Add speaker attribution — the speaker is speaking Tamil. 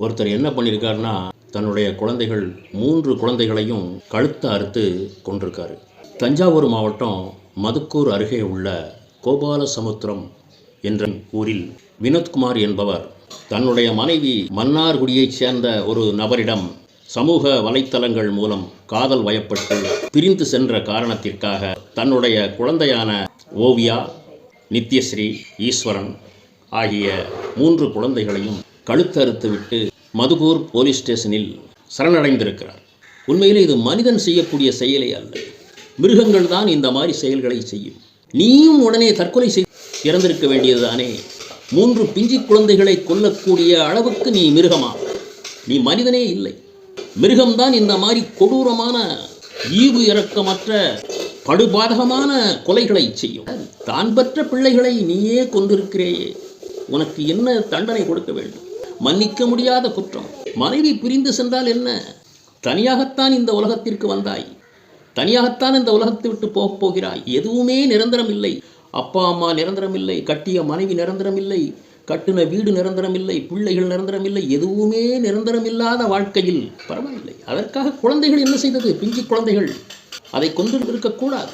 Speaker 1: ஒருத்தர் என்ன பண்ணியிருக்காருன்னா தன்னுடைய குழந்தைகள் மூன்று குழந்தைகளையும் கழுத்தை அறுத்து கொண்டிருக்காரு. தஞ்சாவூர் மாவட்டம் மதுக்கூர் அருகே உள்ள கோபாலசமுத்திரம் என்ற ஊரில் வினோத்குமார் என்பவர் தன்னுடைய மனைவி மன்னார்குடியைச் சேர்ந்த ஒரு நபரிடம் சமூக வலைத்தளங்கள் மூலம் காதல் வயப்பட்டு பிரிந்து சென்ற காரணத்திற்காக தன்னுடைய குழந்தையான ஓவியா நித்யஸ்ரீ ஈஸ்வரன் ஆகிய மூன்று குழந்தைகளையும் கழுத்தறுத்துவிட்டு மதுகூர் போலீஸ் ஸ்டேஷனில் சரணடைந்திருக்கிறார். உண்மையிலே இது மனிதன் செய்யக்கூடிய செயலே அல்ல. மிருகங்கள் தான் இந்த மாதிரி செயல்களை செய்யும். நீயும் உடனே தற்கொலை செய் இறந்திருக்க வேண்டியதுதானே. மூன்று பிஞ்சி குழந்தைகளை கொல்லக்கூடிய அளவுக்கு நீ மிருகமா? நீ மனிதனே இல்லை. மிருகம்தான் இந்த மாதிரி கொடூரமான ஈவு இறக்கமற்ற படுபாதகமான கொலைகளை செய்யும். தான் பெற்ற பிள்ளைகளை நீயே கொண்டிருக்கிறேயே உனக்கு என்ன தண்டனை கொடுக்க வேண்டும்? மன்னிக்க முடியாத குற்றம். மனைவி பிரிந்து சென்றால் என்ன? தனியாகத்தான் இந்த உலகத்திற்கு வந்தாய். தனியாகத்தான் இந்த உலகத்தை விட்டு போகப் போகிறாய். எதுவுமே நிரந்தரம் இல்லை அப்பா அம்மா நிரந்தரம் இல்லை கட்டிய மனைவி நிரந்தரம் இல்லை கட்டின வீடு நிரந்தரம் இல்லை பிள்ளைகள் நிரந்தரம் இல்லை எதுவுமே நிரந்தரம் இல்லாத வாழ்க்கையில் பரவாயில்லை. அதற்காக குழந்தைகள் என்ன செய்தது? பிஞ்சு குழந்தைகள். அதை கொண்டு இருக்கக்கூடாது